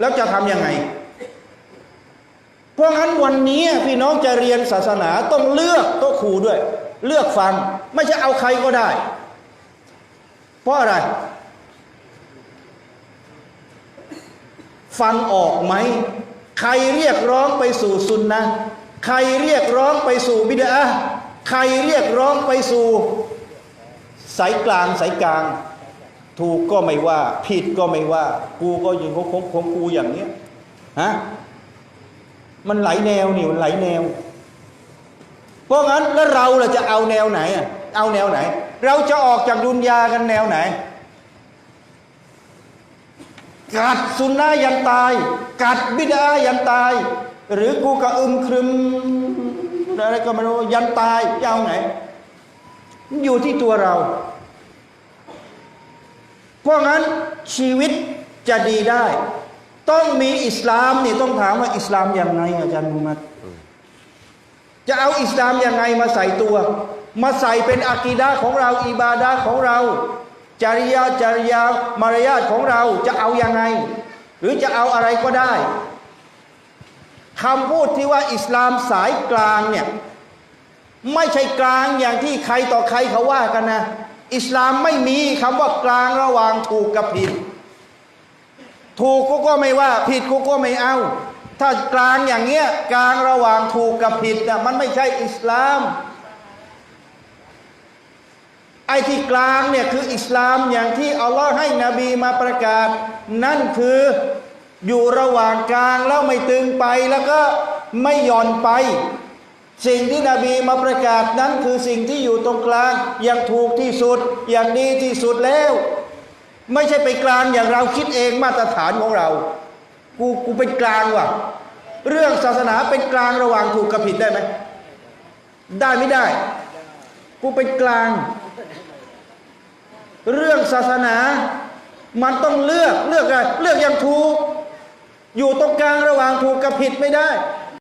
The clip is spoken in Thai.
แล้วจะทำยังไง เพราะงั้นวันนี้พี่น้องจะเรียนศาสนาต้องเลือกโต๊ะครูด้วย เลือกฟังไม่ใช่เอาใครก็ได้ เพราะอะไร ฟังออกไหม ใครเรียกร้องไปสู่ซุนนะใครเรียกร้องไปสู่บิดาใครเรียกร้องไปสู่สายกลางสายกลาง ถูกก็ไม่ว่า ผิดก็ไม่ว่า กูก็ยู่ของของของกูอย่างเนี้ยฮะมันไหลแนวนี่มันไหลแนว เพราะงั้นแล้วเราล่ะจะเอาแนวไหนอะเอาแนวไหน เราจะออกจากดุนยากันแนวไหน กัดสุนนะยันตาย กัดบิดายันตาย หรือกูกระอึมครึมอะไรก็ไม่รู้ยันตายจะเอาไหน อยู่ที่ตัวเรา เพราะงั้นชีวิตจะดีได้ ต้องมีอิสลามนี่ต้องถามว่าอิสลามอยังไงอาจารย์มุฮัมมัดจะเอาอิสลามยังไงมาใส่ตัว มาใส่เป็นอากีดะห์ของเราอิบาดะห์ของเรา จริยาจริยามารยาทของเราจะเอายังไง หรือจะเอาอะไรก็ได้คำพูดที่ว่าอิสลามสายกลางเนี่ยไม่ใช่กลางอย่างที่ใครต่อใครเขาว่ากันนะ อิสลามไม่มีคำว่ากลางระหว่างถูกกับผิด ถูกกูก็ไม่ว่า ผิดกูก็ไม่เอา ถ้ากลางอย่างเงี้ยกลางระหว่างถูกกับผิดน่ะมันไม่ใช่อิสลามไอ้ที่กลางเนี่ยคืออิสลามอย่างที่อัลลอฮ์ให้นบีมาประกาศ นั่นคืออยู่ระหว่างกลางแล้วไม่ตึงไปแล้วก็ไม่หย่อนไป สิ่งที่นบีมาประกาศนั้นคือสิ่งที่อยู่ตรงกลาง อย่างถูกที่สุด อย่างดีที่สุดแล้ว ไม่ใช่ไปกลางอย่างเราคิดเองมาตรฐานของเรา กูกูเป็นกลางว่ะ เรื่องศาสนาเป็นกลางระหว่างถูกกับผิดได้ไหมได้ไม่ได้ กูเป็นกลาง เรื่องศาสนา มันต้องเลือกเลือกอะไรเลือกอย่างถูก อยู่ตรงกลางระหว่างถูกกับผิดไม่ได้